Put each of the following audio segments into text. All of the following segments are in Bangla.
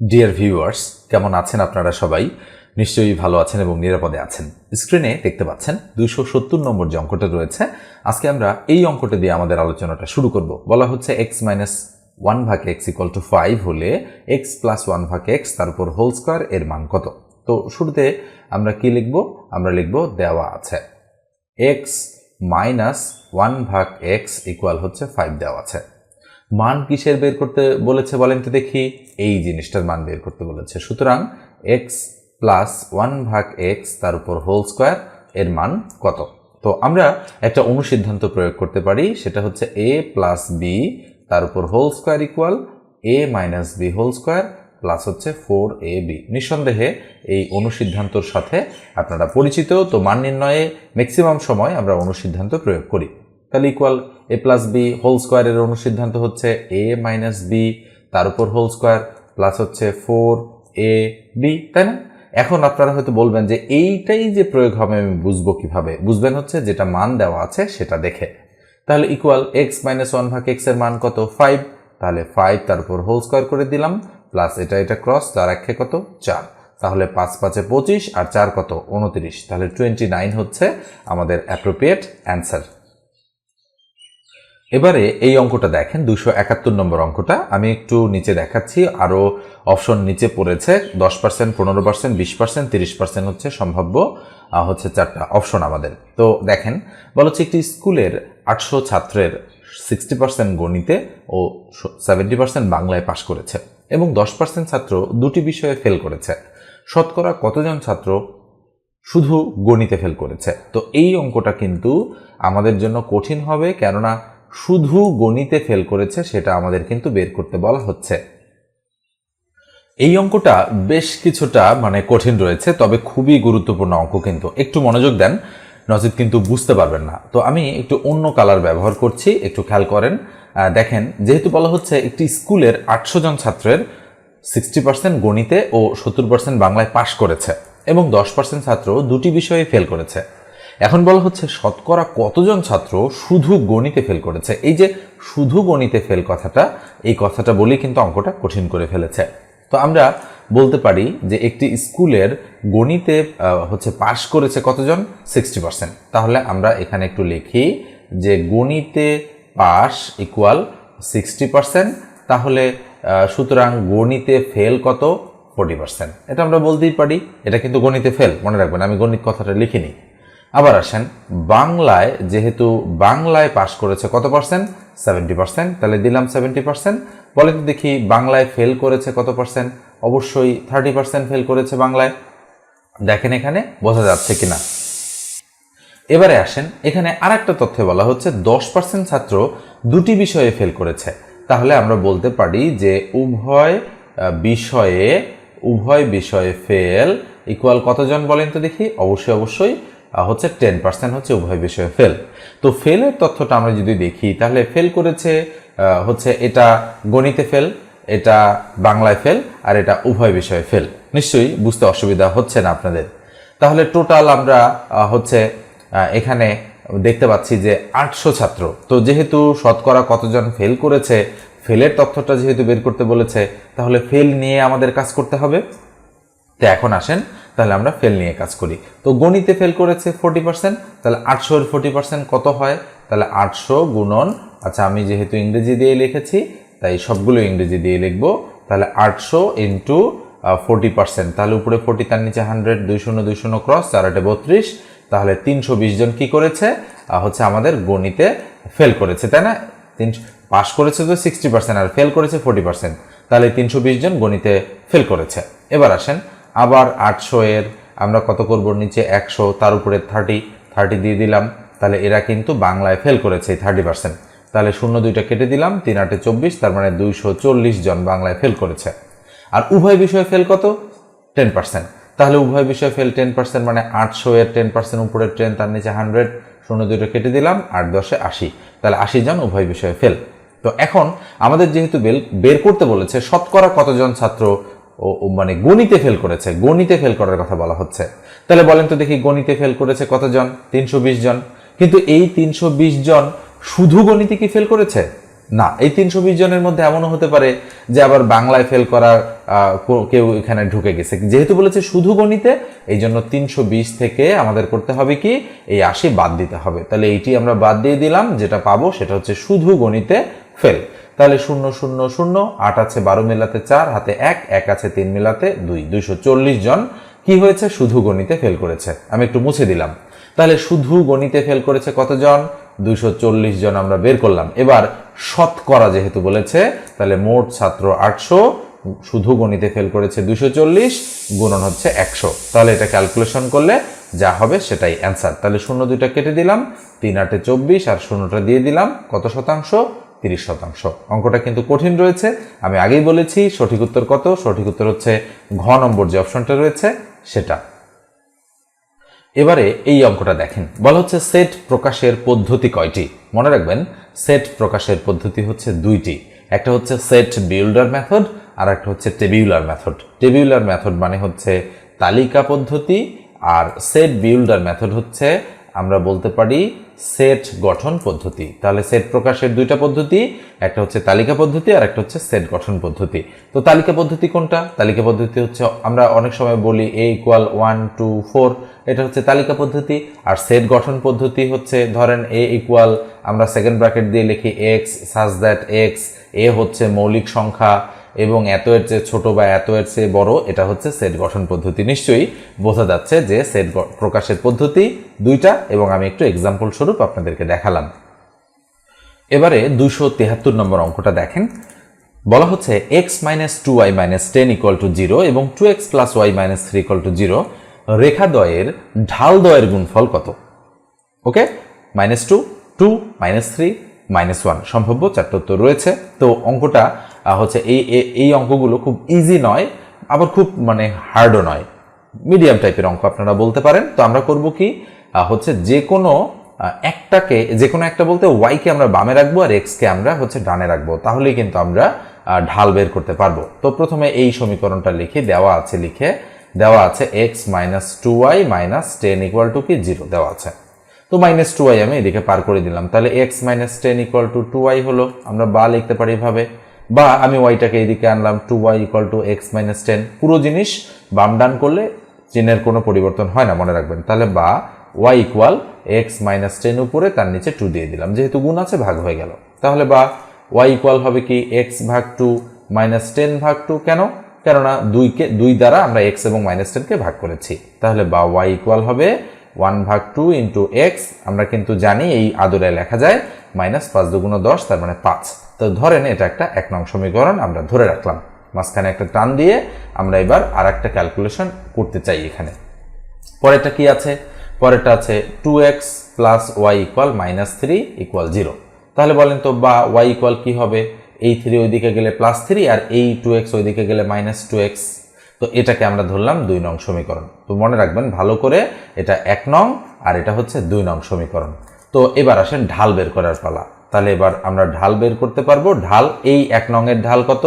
ডিয়ার ভিউয়ার্স কেমন আছেন আপনারা সবাই? নিশ্চয়ই ভালো আছেন এবং নিরাপদে আছেন। স্ক্রিনে দেখতে পাচ্ছেন দুইশো সত্তর নম্বর যে অঙ্কটা রয়েছে। আজকে আমরা এই অঙ্কটা দিয়ে আমাদের আলোচনাটা শুরু করব। বলা হচ্ছে এক্স মাইনাস ওয়ান ভাগ এক্স ইকুয়াল টু ফাইভ হলে এক্স প্লাস ওয়ান ভাগ এক্স তার উপর হোল স্কোয়ার এর মান কত? তো শুরুতে আমরা কি লিখব? আমরা লিখব দেওয়া আছে। এক্স মাইনাস ওয়ান ভাগ এক্স ইকুয়াল হচ্ছে ফাইভ দেওয়া আছে। মান কিসের বের করতে বলেছে বলেন তো দেখি। এই জিনিসটার মান বের করতে বলেছে। সুতরাং এক্স প্লাস ওয়ান ভাগ এক্স তার উপর হোল স্কোয়ার এর মান কত? তো আমরা একটা অনুসিদ্ধান্ত প্রয়োগ করতে পারি, সেটা হচ্ছে এ প্লাস বি তার উপর whole square equal A minus B whole square plus হচ্ছে ফোর এ বি নিঃসন্দেহে এই অনুসিদ্ধান্তর সাথে আপনারা পরিচিত, তো মান নির্ণয়ে ম্যাক্সিমাম সময় আমরা অনুসিদ্ধান্ত প্রয়োগ করি। তাহলে equal A plus B whole স্কোয়ারের অনুসিদ্ধান্ত হচ্ছে এ মাইনাস বি, তার উপর হোল স্কোয়ার, প্লাস হচ্ছে ফোর এ বি, তাই না? এখন আপনারা হয়তো বলবেন যে এইটাই যে প্রয়োগ হবে আমি বুঝব কীভাবে? বুঝবেন হচ্ছে যেটা মান দেওয়া আছে সেটা দেখে। তাহলে ইকুয়াল এক্স মাইনাস ওয়ান ভাগ এক্সের মান কত? ফাইভ তাহলে ফাইভ তার উপর হোল স্কোয়ার করে দিলাম প্লাস এটা এটা ক্রস তার একে কত? চার। তাহলে পাঁচ পাঁচে পঁচিশ আর চার কত? উনত্রিশ। তাহলে টোয়েন্টি নাইন হচ্ছে আমাদের অ্যাপ্রোপ্রিয়েট অ্যান্সার এবারে এই অঙ্কটা দেখেন দুশো একাত্তর নম্বর অঙ্কটা। আমি একটু নিচে দেখাচ্ছি আরও অপশন নিচে পড়েছে, দশ পার্সেন্ট, পনেরো পার্সেন্ট, বিশ পার্সেন্ট, তিরিশ পার্সেন্ট হচ্ছে সম্ভাব্য হচ্ছে চারটা অপশন আমাদের। তো দেখেন, বলা হচ্ছে একটি স্কুলের আটশো ছাত্রের সিক্সটি পার্সেন্ট গণিতে ও সেভেন্টি পার্সেন্ট বাংলায় পাশ করেছে এবং দশ পার্সেন্ট ছাত্র দুটি বিষয়ে ফেল করেছে। শতকরা কতজন ছাত্র শুধু গণিতে ফেল করেছে? তো এই অঙ্কটা কিন্তু আমাদের জন্য কঠিন হবে, কেননা শুধু গণিতে ফেল করেছে, সেটা আমাদের কিন্তু বের করতে বলা হচ্ছে। এই অঙ্কটা বেশ কিছুটা মানে কঠিন রয়েছে, তবে খুবই গুরুত্বপূর্ণ অঙ্ক কিন্তু। একটু মনোযোগ দেন নজিদ কিন্তু বুঝতে পারবেন না। তো আমি একটু অন্য কালার ব্যবহার করছি, একটু খেয়াল করেন। দেখেন, যেহেতু বলা হচ্ছে একটি স্কুলের আটশো জন ছাত্রের সিক্সটি পার্সেন্ট গণিতে ও সত্তর পার্সেন্ট বাংলায় পাশ করেছে, এবং দশ পার্সেন্ট ছাত্র দুটি বিষয়ে ফেল করেছে। এখন বলা হচ্ছে শতকরা কতজন ছাত্র শুধু গণিতে ফেল করেছে? এই যে শুধু গণিতে ফেল কথাটা, এই কথাটা বলেই কিন্তু অঙ্কটা কঠিন করে ফেলেছে। তো আমরা বলতে পারি যে একটি স্কুলের গণিতে হচ্ছে পাশ করেছে কতজন? সিক্সটি পার্সেন্ট তাহলে আমরা এখানে একটু লিখি যে গণিতে পাস ইকুয়াল সিক্সটি পার্সেন্ট তাহলে সুতরাং গণিতে ফেল কত? ফোর্টি পার্সেন্ট এটা আমরা বলতেই পারি। এটা কিন্তু গণিতে ফেল মনে রাখবেন, আমি গণিত কথাটা লিখিনি। আবার আসেন, বাংলায় যেহেতু বাংলায় পাশ করেছে কত পার্সেন্ট সেভেন্টি পার্সেন্ট তাহলে দিলাম সেভেন্টি পার্সেন্ট বলে তো দেখি, বাংলায় ফেল করেছে কত পার্সেন্ট অবশ্যই থার্টি পার্সেন্ট ফেল করেছে বাংলায়। দেখেন এখানে, বোঝা যাচ্ছে কিনা। এবারে আসেন, এখানে আর একটা তথ্যে বলা হচ্ছে, দশ পার্সেন্ট ছাত্র দুটি বিষয়ে ফেল করেছে। তাহলে আমরা বলতে পারি যে উভয় বিষয়ে উভয় বিষয়ে ফেল ইকুয়াল কতজন বলেন তো দেখি? অবশ্যই অবশ্যই হচ্ছে টেন পার্সেন্ট হচ্ছে উভয় বিষয়ে ফেল তো ফেলের তথ্যটা আমরা যদি দেখি, তাহলে ফেল করেছে হচ্ছে এটা গণিতে ফেল এটা বাংলায় ফেল আর এটা উভয় বিষয়ে ফেল নিশ্চয়ই বুঝতে অসুবিধা হচ্ছে না আপনাদের। তাহলে টোটাল আমরা হচ্ছে এখানে দেখতে পাচ্ছি যে আটশো ছাত্র। তো যেহেতু শতকরা কতজন ফেল করেছে ফেলের তথ্যটা যেহেতু বের করতে বলেছে, তাহলে ফেল নিয়ে আমাদের কাজ করতে হবে। তো এখন আসেন তাহলে আমরা ফেল নিয়ে কাজ করি। তো গণিতে ফেল করেছে ফোর্টি পার্সেন্ট তাহলে আটশো এর ফোর্টি পার্সেন্ট কত হয়? তাহলে আটশো গুণন আচ্ছা আমি যেহেতু ইংরেজি দিয়ে লিখেছি, তাই সবগুলো ইংরেজি দিয়ে লিখব। তাহলে আটশো ইন্টু ফোর্টি পার্সেন্ট তাহলে উপরে ফোর্টি তার নিচে হান্ড্রেড দুই শূন্য দুই শূন্য ক্রস চার আটে বত্রিশ, তাহলে তিনশো বিশ জন কি করেছে? হচ্ছে আমাদের গণিতে ফেল করেছে, তাই না? তিনশো পাস করেছে তো সিক্সটি পার্সেন্ট আর ফেল করেছে ফোর্টি পার্সেন্ট তাহলে তিনশো বিশ জন গণিতে ফেল করেছে। এবার আসেন আবার আটশো এর, আমরা কত করব নিচে একশো, তার উপরে থার্টি থার্টি দিয়ে দিলাম। তাহলে এরা কিন্তু বাংলায় ফেল করেছে থার্টি পার্সেন্ট তাহলে শূন্য দুইটা কেটে দিলাম, তিন আটে চব্বিশ, তার মানে দুইশো চল্লিশ জন বাংলায় ফেল করেছে। আর উভয় বিষয়ে ফেল কত? টেন পার্সেন্ট তাহলে উভয় বিষয়ে ফেল টেন পার্সেন্ট মানে আটশো এর টেন পার্সেন্ট উপরের ট্রেন তার নিচে হান্ড্রেড শূন্য দুটো কেটে দিলাম, আট দশে আশি। তাহলে আশি জন উভয় বিষয়ে ফেল তো এখন আমাদের যেহেতু বেল বের করতে বলেছে, শতকরা কতজন ছাত্র ও মানে গণিতে ফেল করেছে, গণিতে ফেল করার কথা বলা হচ্ছে। তাহলে বলেন তো দেখি গণিতে ফেল করেছে কতজন? তিনশো বিশ জন। কিন্তু এই তিনশো বিশ জন শুধু গণিতে কি ফেল করেছে? না, এই তিনশো বিশ জনের মধ্যে এমনও হতে পারে যে আবার বাংলায় ফেল করার কেউ এখানে ঢুকে গেছে। যেহেতু বলেছে শুধু গণিতে এই জন্য তিনশো বিশ থেকে আমাদের করতে হবে কি? এই আশি বাদ দিতে হবে। তাহলে এইটি আমরা বাদ দিয়ে দিলাম, যেটা পাবো সেটা হচ্ছে শুধু গণিতে ফেল তাহলে শূন্য শূন্য শূন্য, আট আছে বারো মেলাতে চার, হাতে এক এক আছে তিন মেলাতে দুই, দুইশো চল্লিশ জন। কি হয়েছে? শুধু গণিতে ফেল করেছে। আমি একটু মুছে দিলাম। তাহলে শুধু গণিতে ফেল করেছে কতজন? দুইশো চল্লিশ জন আমরা বের করলাম। এবার শতকরা যেহেতু বলেছে, তাহলে মোট ছাত্র আটশো, শুধু গণিতে ফেল করেছে দুইশো চল্লিশ, গুণন হচ্ছে একশো। তাহলে এটা ক্যালকুলেশন করলে যা হবে সেটাই অ্যান্সার তাহলে শূন্য দুইটা কেটে দিলাম, তিন আটে চব্বিশ আর শূন্যটা দিয়ে দিলাম, কত শতাংশ? তিরিশ শতাংশ। অঙ্কটা কিন্তু কঠিন রয়েছে। আমি আগেই বলেছি, সঠিক উত্তর কত? সঠিক উত্তর হচ্ছে ঘ নম্বর যে অপশনটা রয়েছে, সেটা। এবারে এই অঙ্কটা দেখেন। বলা হচ্ছে সেট প্রকাশের পদ্ধতি কয়টি? মনে রাখবেন সেট প্রকাশের পদ্ধতি হচ্ছে দুইটি। একটা হচ্ছে সেট বিউল্ডার মেথড আর একটা হচ্ছে টেবিউলার মেথড টেবিউলার মেথড মানে হচ্ছে তালিকা পদ্ধতি, আর সেট বিউল্ডার মেথড হচ্ছে আমরা বলতে পারি সেট গঠন পদ্ধতি। তাহলে সেট প্রকাশের দুইটা পদ্ধতি, একটা হচ্ছে তালিকা পদ্ধতি আর একটা হচ্ছে সেট গঠন পদ্ধতি। তো তালিকা পদ্ধতি কোনটা? তালিকা পদ্ধতি হচ্ছে, আমরা অনেক সময় বলি A equal one two four এটা হচ্ছে তালিকা পদ্ধতি। আর সেট গঠন পদ্ধতি হচ্ছে, ধরেন এ ইকুয়াল আমরা সেকেন্ড ব্র্যাকেট দিয়ে লিখি এক্স সাজ দ্যাট এক্স এ হচ্ছে মৌলিক সংখ্যা এবং এত এর চেয়ে ছোট বা এত এর চেয়ে বড়, এটা হচ্ছে সেট গঠন পদ্ধতি। নিশ্চয়ই বোঝা যাচ্ছে যে সেট প্রকাশের পদ্ধতি দুইটা, এবং আমি একটু এক্সাম্পল স্বরূপ আপনাদেরকে দেখালাম। এবারে দুশো তেহাত্তর নম্বর অঙ্কটা দেখেন। বলা হচ্ছে x minus two y minus ten equal to zero এবং two x plus y minus three equal to zero রেখা দ্বয়ের ঢাল দ্বয়ের গুণফল কত? Okay? Minus two two minus three minus one সম্ভাব্য চারটে উত্তর রয়েছে। তো অঙ্কটা হচ্ছে এই এই অঙ্কগুলো খুব ইজি নয়, আবার খুব মানে হার্ডও নয়। মিডিয়াম টাইপের অঙ্ক আপনারা বলতে পারেন। তো আমরা করব কি? হচ্ছে যে কোনো একটাকে, যে কোনো একটা বলতে ওয়াইকে আমরা বামে রাখব আর এক্সকে আমরা হচ্ছে ডানে রাখব। তাহলেই কিন্তু আমরা ঢাল বের করতে পারব। তো প্রথমে এই সমীকরণটা লিখে দেওয়া আছে, লিখে দেওয়া আছে x minus two y minus ten equal to কি? জিরো দেওয়া আছে। তো মাইনাস টু ওয়াই আমি এদিকে পার করে দিলাম। তাহলে x minus ten equal to two y হলো। আমরা বা লিখতে পারি এভাবে। বা আমি ওয়াইটাকে এদিকে আনলাম two y equal to x minus ten পুরো জিনিস বাম ডান করলে চিহ্নের কোনো পরিবর্তন হয় না, মনে রাখবেন। তাহলে বা y equal x minus ten উপরে তার নিচে টু দিয়ে দিলাম, যেহেতু গুণ আছে, ভাগ হয়ে গেল। তাহলে বা ওয়াই ইকুয়াল হবে কি এক্স ভাগ টু মাইনাস টেন ভাগ টু কেন? কেননা দুইকে দুই দ্বারা আমরা এক্স এবং মাইনাস টেনকে ভাগ করেছি। তাহলে বা ওয়াই ইকুয়াল হবে ওয়ান ভাগ টু ইন্টু এক্স আমরা কিন্তু জানি এই আদরে লেখা যায় মাইনাস পাঁচ দুগুণ দশ, তার মানে পাঁচ। তো ধরেন এটা একটা এক নং সমীকরণ আমরা ধরে রাখলাম। মাঝখানে একটা টান দিয়ে আমরা এবার আর একটা ক্যালকুলেশন করতে চাই এখানে। পরেরটা কি আছে? পরেরটা আছে two x plus y equal minus three equal zero তাহলে বলেন তো, বা ওয়াই ইকুয়াল কি হবে? এই থ্রি ওইদিকে গেলে প্লাস থ্রি আর এই টু এক্স ওইদিকে গেলে মাইনাস টু এক্স তো এটাকে আমরা ধরলাম দুই নং সমীকরণ। তো মনে রাখবেন, ভালো করে এটা এক নং আর এটা হচ্ছে দুই নং সমীকরণ। তো এবার আসেন ঢাল বের করার পালা। তাহলে এবার আমরা ঢাল বের করতে পারব। ঢাল, এই এক নংয়ের ঢাল কত?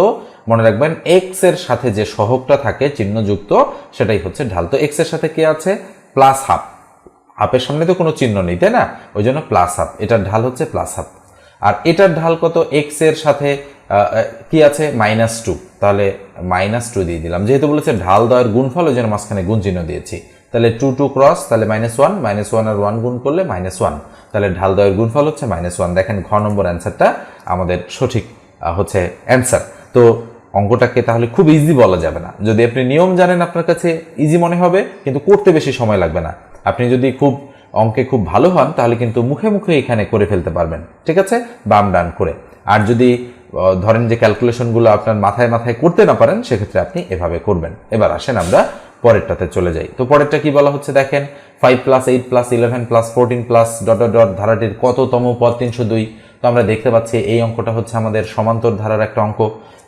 মনে রাখবেন এক্সের সাথে যে সহগটা থাকে, চিহ্নযুক্ত, সেটাই হচ্ছে ঢাল। তো এক্সের সাথে কি আছে? প্লাস হাফ হাফের সামনে তো কোনো চিহ্ন নেই, তাই না? ওই জন্য প্লাস হাফ এটার ঢাল হচ্ছে প্লাস হাফ আর এটার ঢাল কত? এক্সের সাথে কি আছে? মাইনাস টু তাহলে মাইনাস টু দিয়ে দিলাম। যেহেতু বলেছে ঢাল দেওয়ার গুণফল, ওই জন্য মাঝখানে গুণ চিহ্ন দিয়েছি। তাহলে টু টু ক্রস তাহলে মাইনাস ওয়ান মাইনাস ওয়ান আর ওয়ান গুণ করলে মাইনাস ওয়ান তাহলে ঢাল দেওয়ার গুণফল হচ্ছে মাইনাস ওয়ান দেখেন ঘ নম্বর অ্যান্সারটা আমাদের সঠিক হচ্ছে অ্যান্সার তো অঙ্কটাকে তাহলে খুব ইজি বলা যাবে না। যদি আপনি নিয়ম জানেন আপনার কাছে ইজি মনে হবে, কিন্তু করতে বেশি সময় লাগবে না। আপনি যদি খুব, অঙ্কে খুব ভালো হন, তাহলে কিন্তু মুখে মুখে এখানে করে ফেলতে পারবেন। ঠিক আছে? বাম ডান করে। আর যদি ধরেন যে ক্যালকুলেশনগুলো আপনার মাথায় মাথায় করতে না পারেন, সেক্ষেত্রে আপনি এভাবে করবেন। এবার আসেন আমরা পরেরটাতে চলে যাই। তো পরেরটা কি বলা হচ্ছে দেখেন? Five plus eight plus eleven plus fourteen plus dot dot ধারাটির কততম পদ? তিনশো দুই। তো আমরা দেখতে পাচ্ছি এই অঙ্কটা হচ্ছে আমাদের সমান্তর ধারার একটা অঙ্ক।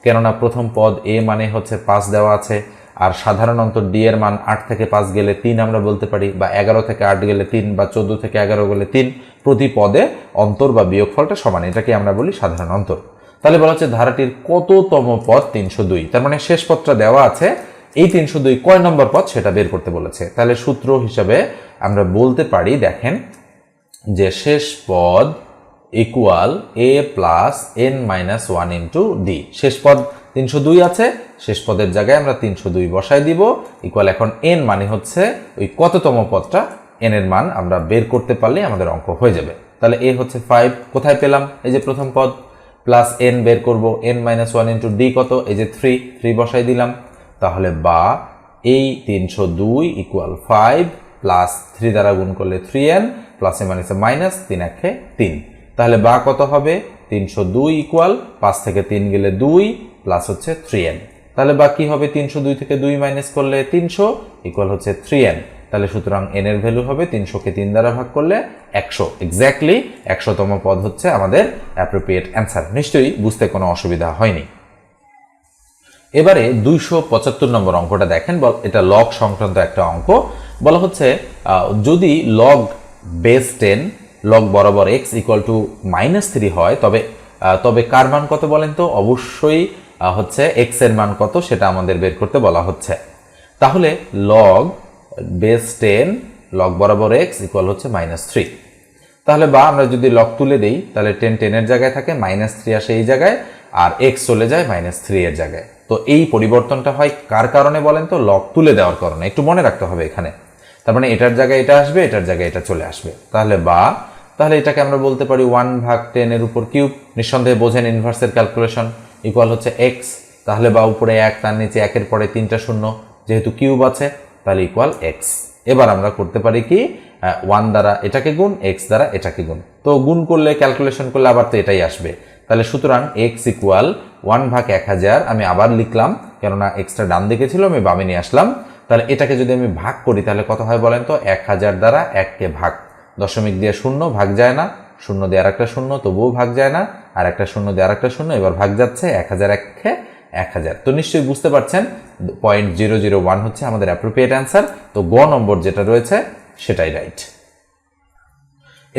কেননা প্রথম পদ এ মানে হচ্ছে পাঁচ দেওয়া আছে, আর সাধারণ অন্তর ডি এর মান আট থেকে পাঁচ গেলে তিন আমরা বলতে পারি, বা এগারো থেকে আট গেলে তিন, বা চোদ্দ থেকে এগারো গেলে তিন। প্রতি পদে অন্তর বা বিয়োগফলটা সমান, এটাকে আমরা বলি সাধারণ অন্তর। তাহলে বলা হচ্ছে ধারাটির কততম পদ? তিনশো দুই। তার মানে শেষ পদটা দেওয়া আছে এই তিনশো দুই কয় নম্বর পদ সেটা বের করতে বলেছে। তাহলে সূত্র হিসাবে আমরা বলতে পারি, দেখেন, যে শেষ পদ equal A plus N minus one into D শেষ পদ তিনশো দুই আছে, শেষ পদের জায়গায় আমরা তিনশো দুই বসাই দিব। ইকুয়াল এখন এন মানে হচ্ছে ওই কততম পদটা এন এর মান আমরা বের করতে পারলে আমাদের অঙ্ক হয়ে যাবে। তাহলে এ হচ্ছে ফাইভ কোথায় পেলাম? এই যে প্রথম পদ প্লাস এন বের করব N minus one into D কত? এই যে থ্রি থ্রি বসাই দিলাম। তাহলে বা এই তিনশো দুই ইকুয়াল ফাইভ প্লাস থ্রি দ্বারা গুণ করলে থ্রি এন প্লাস এ মাইনাসে মাইনাস তিন একে তিন। তাহলে বা কত হবে? তিনশো দুই ইকুয়াল পাঁচ থেকে তিন গেলে দুই প্লাস হচ্ছে থ্রি এন তাহলে বা কি হবে? তিনশো দুই থেকে দুই মাইনাস করলে তিনশো ইকুয়াল হচ্ছে থ্রি এন তাহলে সুতরাং এন এর ভ্যালু হবে তিনশোকে তিন দ্বারা ভাগ করলে একশো। এক্স্যাক্টলি একশোতম পদ হচ্ছে আমাদের অ্যাপ্রোপ্রিয়েট অ্যান্সার নিশ্চয়ই বুঝতে কোনো অসুবিধা হয়নি। এবারে দুইশো পঁচাত্তর নম্বর অঙ্কটা দেখেন, বল, এটা লগ সংক্রান্ত একটা অঙ্ক। বলা হচ্ছে যদি লগ বেস টেন লগ বরাবর x equal to minus three হয়, তবে তবে কার মান কত বলেন তো? অবশ্যই হচ্ছে এক্সের মান কত সেটা আমাদের বের করতে বলা হচ্ছে। তাহলে লগ বেস টেন লগ বরাবর এক্স ইকুয়াল হচ্ছে মাইনাস থ্রি তাহলে বা আমরা যদি লগ তুলে দিই, তাহলে টেন টেনের জায়গায় থাকে মাইনাস থ্রি আসে এই জায়গায়, আর এক্স চলে যায় মাইনাস থ্রি এর জায়গায়। তো এই পরিবর্তনটা হয় কার কারণে বলেন তো? লক তুলে দেওয়ার কারণে। একটু মনে রাখতে হবে এখানে। তার মানে এটার জায়গায় এটা আসবে, এটার জায়গায় এটা চলে আসবে। তাহলে বা, তাহলে এটাকে আমরা বলতে পারি ওয়ান ভাগ টেনের উপর কিউব। নিঃসন্দেহে বোঝেন ইনভার্সের ক্যালকুলেশন ইকুয়াল হচ্ছে এক্স তাহলে বা উপরে এক, তার নিচে একের পরে তিনটা শূন্য। যেহেতু কিউব আছে, তাহলে ইকুয়াল এক্স এবার আমরা করতে পারি কি ওয়ান দ্বারা এটাকে গুণ এক্স দ্বারা এটাকে গুণ। তো গুণ করলে ক্যালকুলেশন করলে আবার তো এটাই আসবে। তাহলে সুতরাং এক্স ইকুয়াল ওয়ান ভাগ এক হাজার, আমি আবার লিখলাম, কেননা এক্সট্রা ডান দিকে ছিল, আমি বামে নিয়ে আসলাম। তাহলে এটাকে যদি আমি ভাগ করি, তাহলে কত হয় বলেন তো? এক হাজার দ্বারা এককে ভাগ। দশমিক দিয়ে শূন্য ভাগ যায় না, শূন্য দিয়ে আর একটা শূন্য, তবুও ভাগ যায় না আর একটা শূন্য দিয়ে আর একটা শূন্য, এবার ভাগ যাচ্ছে এক হাজার একে এক হাজার। তো নিশ্চয়ই বুঝতে পারছেন পয়েন্ট জিরো জিরো ওয়ান হচ্ছে আমাদের অ্যাপ্রোপ্রিয়েট অ্যান্সার তো গ নম্বর যেটা রয়েছে, সেটাই রাইট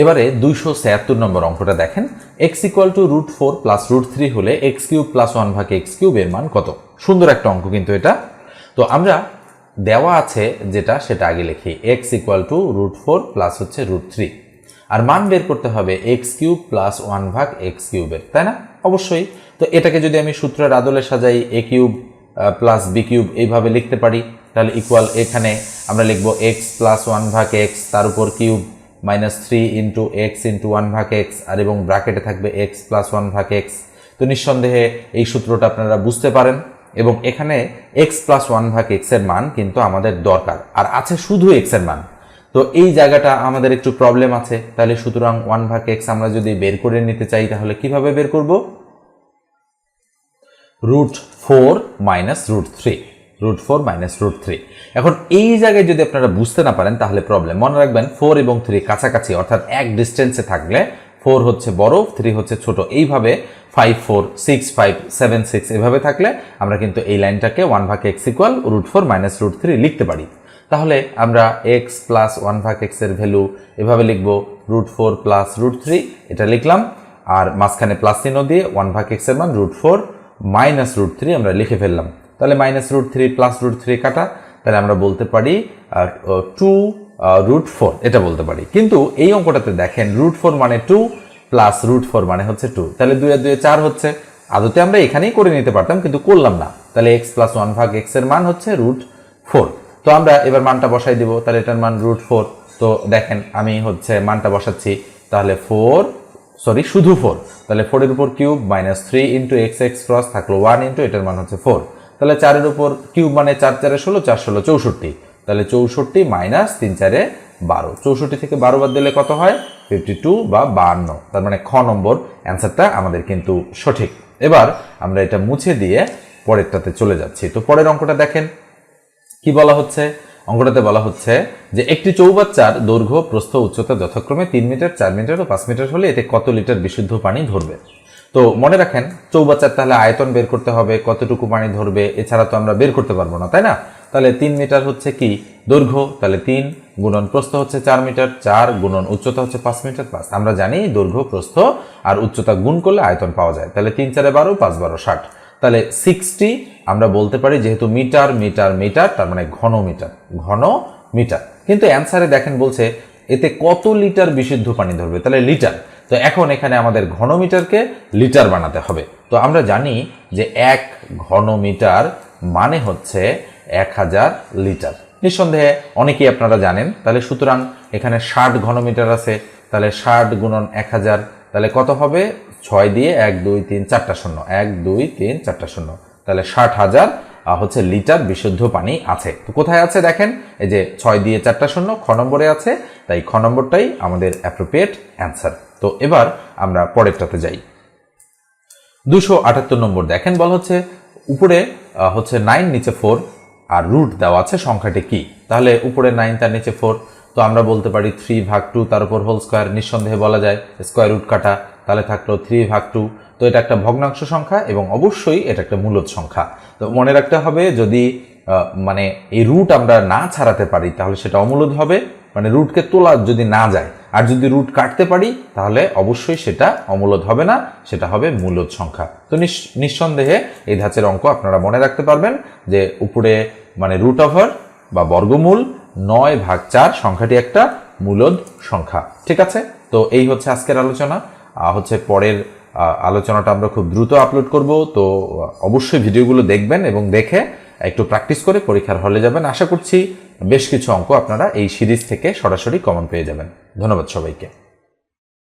এবারে দুইশো ছিয়াত্তর নম্বর অঙ্কটা দেখেন x equal to root four plus root three হলে এক্স কিউব প্লাস ওয়ান ভাগে এক্স কিউবের মান কত? সুন্দর একটা অঙ্ক কিন্তু এটা। তো আমরা দেওয়া আছে যেটা, সেটা আগে লিখি x equal to root four plus হচ্ছে রুট থ্রি আর মান বের করতে হবে এক্স কিউব প্লাস ওয়ান ভাগ এক্স কিউবের তাই না? অবশ্যই। তো এটাকে যদি আমি সূত্রের আদলে সাজাই A cube plus B cube এইভাবে লিখতে পারি, তাহলে ইকুয়াল এখানে আমরা লিখব এক্স প্লাস ওয়ান ভাগ এক্স তার উপর cube minus three into x into one ভাগ এক্স, আর এবং ব্র্যাকেটে থাকবে এক্স প্লাস ওয়ান ভাগ এক্স। তো নিঃসন্দেহে এই সূত্রটা আপনারা বুঝতে পারেন, এবং এখানে এক্স প্লাস ওয়ান ভাগ এক্সের মান কিন্তু আমাদের দরকার, আর আছে শুধু এক্সের মান। তো এই জায়গাটা আমাদের একটু প্রবলেম আছে, তাহলে সুতরাং ওয়ান ভাগ এক্স আমরা যদি বের করে নিতে চাই, তাহলে কীভাবে বের করব? Root four minus root three. Root four minus root three এখন এই জায়গায় যদি আপনারা বুঝতে না পারেন, তাহলে প্রবলেম মনে রাখবেন ফোর এবং থ্রি কাছাকাছি, অর্থাৎ এক ডিস্টেন্সে থাকলে ফোর হচ্ছে বড় থ্রি হচ্ছে ছোট। এইভাবে five four six five seven six এভাবে থাকলে আমরা কিন্তু এই লাইনটাকে ওয়ান ভাগ x equal root four minus root three লিখতে পারি। তাহলে আমরা এক্স প্লাস ওয়ান ভাগ এক্সের ভ্যালু এভাবে লিখব root four plus root three এটা লিখলাম। আর মাঝখানে প্লাস চিহ্ন দিয়ে ওয়ান ভাগ এক্সের মান root four minus root three আমরা লিখে ফেললাম। তাহলে minus root three plus root three কাটা, তাহলে আমরা বলতে পারি টু রুট ফোর এটা বলতে পারি। কিন্তু এই অঙ্কটাতে দেখেন রুট ফোর মানে টু প্লাস রুট ফোর মানে হচ্ছে টু তাহলে দুই আর দুই চার হচ্ছে। আদতে আমরা এখানেই করে নিতে পারতাম, কিন্তু করলাম না। তাহলে এক্স প্লাস ওয়ান ভাগ এক্সের মান হচ্ছে রুট ফোর তো আমরা এবার মানটা বসাই দিব, তাহলে এটার মান রুট ফোর তো দেখেন, আমি হচ্ছে মানটা বসাচ্ছি, তাহলে ফোর সরি শুধু ফোর তাহলে ফোরের উপর cube minus three into x x cross থাকল ওয়ান ইন্টু এটার মান হচ্ছে ফোর তাহলে চারের উপর কিউব মানে চার চারে ষোলো, চার ষোলো, চৌষট্টি। তাহলে চৌষট্টি মাইনাস তিন চারে বারো। চৌষট্টি থেকে বারো বাদ দিলে কত হয়? ফিফটি টু বা বাহান্ন। তার মানে খ নম্বর অ্যান্সারটা আমাদের কিন্তু সঠিক। এবার আমরা এটা মুছে দিয়ে পরেরটাতে চলে যাচ্ছি। তো পরের অঙ্কটা দেখেন। কি বলা হচ্ছে? অঙ্কটাতে বলা হচ্ছে যে একটি চৌবাচ্চার দৈর্ঘ্য, প্রস্থ, উচ্চতা যথাক্রমে তিন মিটার, চার মিটার ও পাঁচ মিটার হলে এতে কত লিটার বিশুদ্ধ পানি ধরবে? তো মনে রাখেন, চৌবাচ্চার তাহলে আয়তন বের করতে হবে, কতটুকু পানি ধরবে, এছাড়া তো আমরা বের করতে পারব না, তাই না? তাহলে তিন মিটার হচ্ছে কি? দৈর্ঘ্য, তাহলে তিন গুণন প্রস্থ হচ্ছে চার মিটার, চার গুণন উচ্চতা হচ্ছে পাঁচ মিটার, পাঁচ। আমরা জানি দৈর্ঘ্য, প্রস্থ আর উচ্চতা গুণ করলে আয়তন পাওয়া যায়। তাহলে তিন, চারে বারো, পাঁচ, বারো, ষাট। তাহলে সিক্সটি আমরা বলতে পারি যেহেতু মিটার মিটার মিটার, তার মানে ঘন মিটার ঘন মিটার। কিন্তু অ্যান্সারে দেখেন বলছে, এতে কত লিটার বিশুদ্ধ পানি ধরবে? তাহলে লিটার। তো এখন এখানে আমাদের ঘনমিটারকে লিটার বানাতে হবে। তো আমরা জানি যে এক ঘনমিটার মানে হচ্ছে এক হাজার লিটার। নিঃসন্দেহে অনেকেই আপনারা জানেন, তাহলে সুতরাং এখানে ষাট ঘনমিটার আছে, তাহলে ষাট গুণন এক হাজার, তাহলে কত হবে? ছয় দিয়ে এক, দুই, তিন, চারটা শূন্য। এক, দুই, তিন, চারটা শূন্য। তাহলে ষাট হাজার হচ্ছে লিটার বিশুদ্ধ পানি আছে। তো কোথায় আছে দেখেন? এই যে ছয় দিয়ে চারটা শূন্য, খ নম্বরে আছে, তাই খ নম্বরটাই আমাদের অ্যাপ্রোপ্রিয়েট অ্যান্সার তো এবার আমরা পরেরটাতে যাই। দুশো আটাত্তর নম্বর, দেখেন বল হচ্ছে, উপরে হচ্ছে নাইন নিচে ফোর আর রুট দেওয়া আছে, সংখ্যাটি কি? তাহলে উপরে নাইন তার নিচে ফোর তো আমরা বলতে পারি থ্রি ভাগ টু তার উপর হোল স্কোয়ার নিঃসন্দেহে বলা যায় স্কোয়ার রুট কাটা, তাহলে থাকল থ্রি ভাগ টু তো এটা একটা ভগ্নাংশ সংখ্যা এবং অবশ্যই এটা একটা মূলদ সংখ্যা। তো মনে রাখতে হবে, যদি মানে এই রুট আমরা না ছাড়াতে পারি, তাহলে সেটা অমূলদ হবে। মানে রুটকে তোলা যদি না যায়, আর যদি রুট কাটতে পারি, তাহলে অবশ্যই সেটা অমূলদ হবে না, সেটা হবে মূলদ সংখ্যা। তো নিঃস- নিঃসন্দেহে এই ধাঁচের অঙ্ক আপনারা মনে রাখতে পারবেন যে উপরে মানে রুট ওভার বা বর্গমূল নয় ভাগ চার, সংখ্যাটি একটা মূলদ সংখ্যা। ঠিক আছে? তো এই হচ্ছে আজকের আলোচনা। হচ্ছে পরের আলোচনাটা আমরা খুব দ্রুত আপলোড করব। তো অবশ্যই ভিডিওগুলো দেখবেন এবং দেখে একটু প্র্যাকটিস করে পরীক্ষার হলে যাবেন। আশা করছি বেশ কিছু অঙ্ক আপনারা এই সিরিজ থেকে সরাসরি কমন পেয়ে যাবেন। ধন্যবাদ সবাইকে।